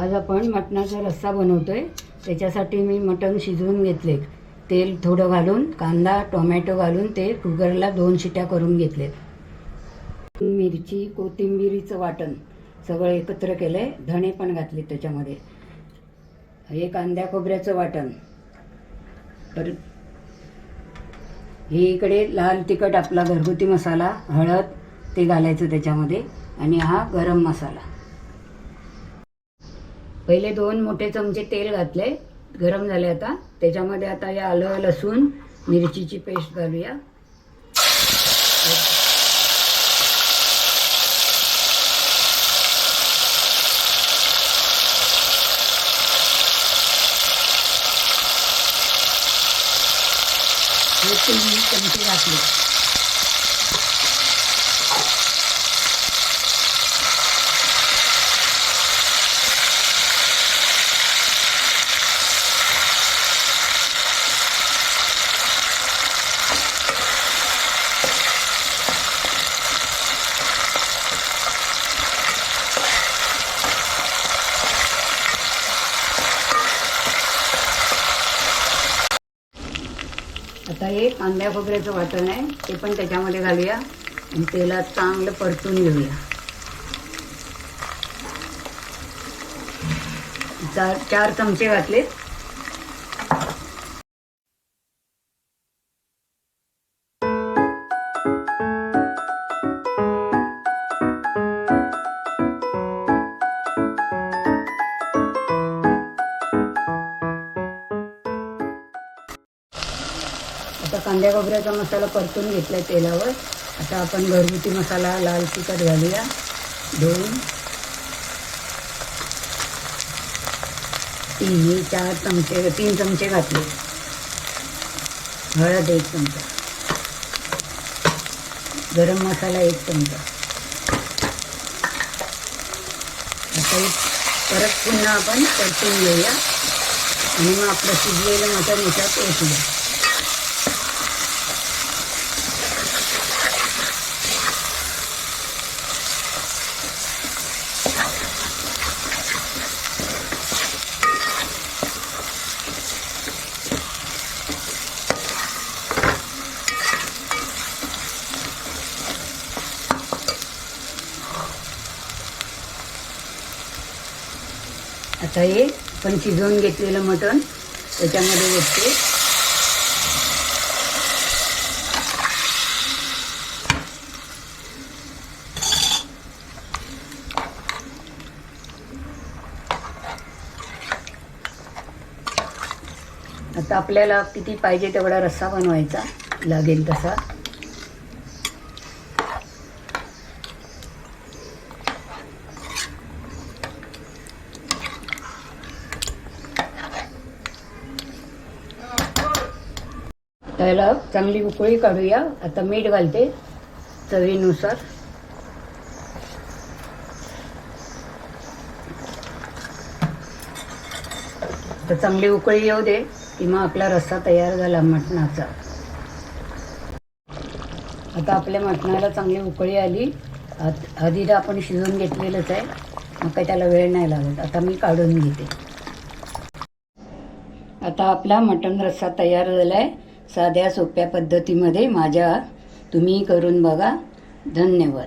आज आपण मटणाचा रस्सा बनवतो आहे त्याच्यासाठी मी मटण शिजवून घेतले. तेल थोडं घालून कांदा टोमॅटो घालून ते कुकरला दोन शिट्या करून घेतलेत मिरची कोथिंबिरीचं वाटण सगळं एकत्र केलं आहे धणे पण घातले त्याच्यामध्ये. हे कांद्या खोबऱ्याचं वाटण. परत हे इकडे लाल तिखट आपला घरगुती मसाला हळद ते घालायचं त्याच्यामध्ये. आणि हा गरम मसाला. पहिले दोन मोठे चमचे तेल घातले गरम झाले आता. त्याच्यामध्ये आता या आलं लसूण मिरचीची पेस्ट घालूया. हे तीन चमचे घातले. आता हे कांद्या खोबऱ्याचं वाटण आहे ते पण त्याच्यामध्ये घालूया. आणि तेलात चांगलं परतून घेऊया. चार चार चमचे घातलेत. आता कांद्या खोबऱ्याचा मसाला परतून घेतला तेलावर. आता आपण घरगुती मसाला लाल तिखट घालूया. दोन. तीन चार चमचे तीन चमचे घातले. हळद एक चमचा. गरम मसाला एक चमचा. आता परत पुन्हा आपण परतून घेऊया. आणि मग आपलं शिजलेलं मटण याच्यात ओतूया. आता हे पण शिजवून घेतलेलं मटण त्याच्यामध्ये ओतते आता आपल्याला किती पाहिजे तेवढा रस्सा बनवायचा लागेल तसा. त्याला चांगली उकळी काढूया. आता मीठ घालते चवीनुसार. तर चांगली उकळी येऊ दे की मग आपला रस्सा तयार झाला मटणाचा. आता आपल्या मटणाला चांगली उकळी आली. आत- आधीला आपण शिजवून घेतलेलंच आहे. मग काही त्याला वेळ नाही लागत. आता मी काढून घेते. आता आपला मटण रस्सा तयार झाला आहे साध्या सोप्या पद्धतीमध्ये माझ्या तुम्ही करून बघा. धन्यवाद.